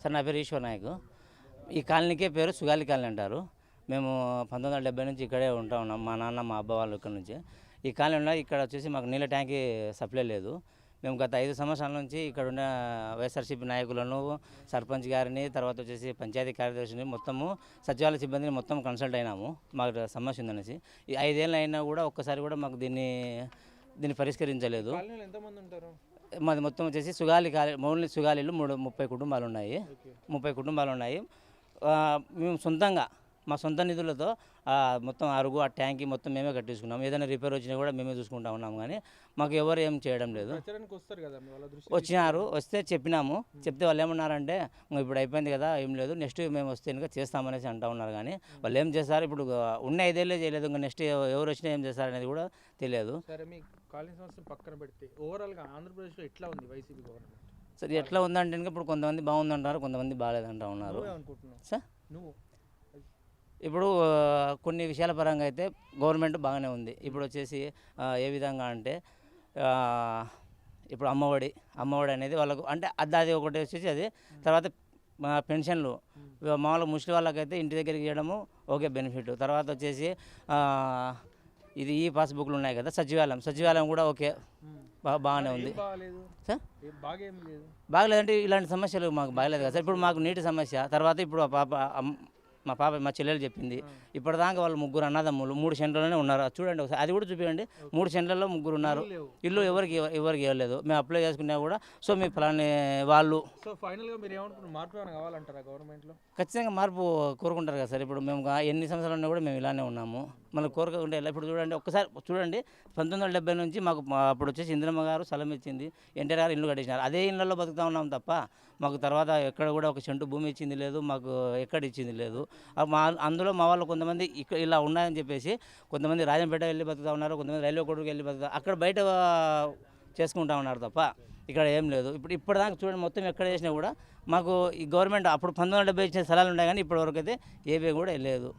Sir నా పేరు ఈశ్వర్ నాయక్. ఈ కాలనీకే పేరు సుగాలి కాలనీ అంటారు. మేము పంతొమ్మిది వందల డెబ్బై నుంచి ఇక్కడే ఉంటా ఉన్నాం. మా నాన్న మా అబ్బా వాళ్ళు ఇక్కడ నుంచి. ఈ కాలనీలో ఇక్కడ వచ్చేసి మాకు నీళ్ళ ట్యాంక్ సప్లై లేదు. మేము గత ఐదు సంవత్సరాల నుంచి ఇక్కడ ఉన్న వైఎస్ఆర్సీపీ నాయకులను సర్పంచ్ గారిని తర్వాత వచ్చేసి పంచాయతీ కార్యదర్శిని మొత్తము సచివాలయ సిబ్బందిని మొత్తం కన్సల్ట్ అయినాము. మాకు సమస్య ఉందనేసి. ఈ ఐదేళ్ళు అయినా కూడా ఒక్కసారి కూడా మాకు దీన్ని దీన్ని పరిష్కరించలేదు. మాది మొత్తం వచ్చేసి సుగాలి కాలి ఓన్లీ సుగాలిలు మూడు ముప్పై కుటుంబాలు ఉన్నాయి. ముప్పై కుటుంబాలు ఉన్నాయి. మేము సొంతంగా మా సొంత నిధులతో మొత్తం అరుగు ఆ ట్యాంకి మొత్తం మేమే కట్టించుకున్నాం. ఏదైనా రిపేర్ వచ్చినా కూడా మేమే చూసుకుంటా ఉన్నాం కానీ మాకు ఎవరు ఏం చేయడం లేదు. వచ్చినారు వస్తే చెప్పినాము. చెప్తే వాళ్ళు ఏమన్నారంటే "ఇంక ఇప్పుడు అయిపోయింది కదా ఏం లేదు నెక్స్ట్ మేము వస్తే ఇంకా చేస్తామనేసి అంటా ఉన్నారు కానీ వాళ్ళు ఏం చేస్తారు? ఇప్పుడు ఉన్న ఐదేళ్ళే చేయలేదు ఇంకా నెక్స్ట్ ఎవరు వచ్చినా ఏం చేస్తారు అనేది కూడా తెలియదు. కాలనీ సమస్య పక్కన పెడితే ఓవరాల్గా ఆంధ్రప్రదేశ్లో ఎట్లా ఉంది వైసీపీ గవర్నమెంట్ సరే ఎట్లా ఉందంటే ఇప్పుడు కొంతమంది బాగుందంటారు కొంతమంది బాగాలేదంటా ఉన్నారు. సార్? నువ్వు? ఇప్పుడు కొన్ని విషయాల పరంగా అయితే గవర్నమెంట్ బాగానే ఉంది. ఇప్పుడు వచ్చేసి ఏ విధంగా అంటే ఇప్పుడు అమ్మఒడి అమ్మఒడి అనేది వాళ్ళకు అంటే అది అది ఒకటి వచ్చేసి అది తర్వాత పెన్షన్లు. మామూలుగా ముసలి వాళ్ళకైతే ఇంటి దగ్గరికి ఇవ్వడము ఓకే బెనిఫిట్. తర్వాత వచ్చేసి ఇది ఈ పాస్బుక్లు ఉన్నాయి కదా సచివాలయం. సచివాలయం కూడా ఓకే. బా బాగానే ఉంది. సార్? బాగలేదంటే ఇలాంటి సమస్యలు మాకు బాగలేదు కదా సార్. ఇప్పుడు మాకు నీటి సమస్య తర్వాత ఇప్పుడు పాప మా పాప మా చెల్లెలు చెప్పింది. ఇప్పటిదాకా వాళ్ళు ముగ్గురు అన్నదమ్ములు మూడు సెంట్లలోనే ఉన్నారు. చూడండి ఒకసారి అది కూడా చూపించండి మూడు సెంట్లలో ముగ్గురు ఉన్నారు. ఇల్లు ఎవరికి ఎవరికి ఇవ్వలేదు. మేము అప్లై చేసుకున్నా కూడా సో మీ ఫలాని వాళ్ళు సో ఫైనల్గా మీరు ఏమనుకుంటున్నారు? మార్పు ఏమైనా కావాలంటారా గవర్నమెంట్లో? ఖచ్చితంగా మార్పు కోరుకుంటారు కదా సార్. ఇప్పుడు మేము ఎన్ని సంవత్సరాలు ఉన్నా కూడా మేము ఇలానే ఉన్నాము. మళ్ళీ కోరిక ఉండేలా. ఇప్పుడు చూడండి ఒక్కసారి చూడండి పంతొమ్మిది వందల డెబ్బై నుంచి మాకు అప్పుడు వచ్చేసి ఇందిరమ్మ గారు స్థలం ఇచ్చింది ఎన్టీఆర్ గారు ఇల్లు కట్టించినారు అదే ఇళ్ళల్లో బతుకుతా ఉన్నాం తప్ప మాకు తర్వాత ఎక్కడ కూడా ఒక చెంటు భూమి ఇచ్చింది లేదు మాకు ఎక్కడ ఇచ్చింది లేదు. మా అందులో మా వాళ్ళు కొంతమంది ఇక్కడ ఇలా ఉన్నాయని చెప్పేసి కొంతమంది రాజంపేట వెళ్ళి బతుకుతా ఉన్నారు కొంతమంది రైల్వే కొడుకు వెళ్ళి బతుకుతా అక్కడ బయట చేసుకుంటా ఉన్నారు తప్ప ఇక్కడ ఏం లేదు. ఇప్పుడు ఇప్పటిదాకా చూడండి మొత్తం ఎక్కడ చేసినా కూడా మాకు ఈ గవర్నమెంట్ అప్పుడు పంతొమ్మిది వందల డెబ్బై ఇచ్చిన స్థలాలు ఉన్నాయి కానీ ఇప్పటివరకు అయితే ఏమీ కూడా లేదు.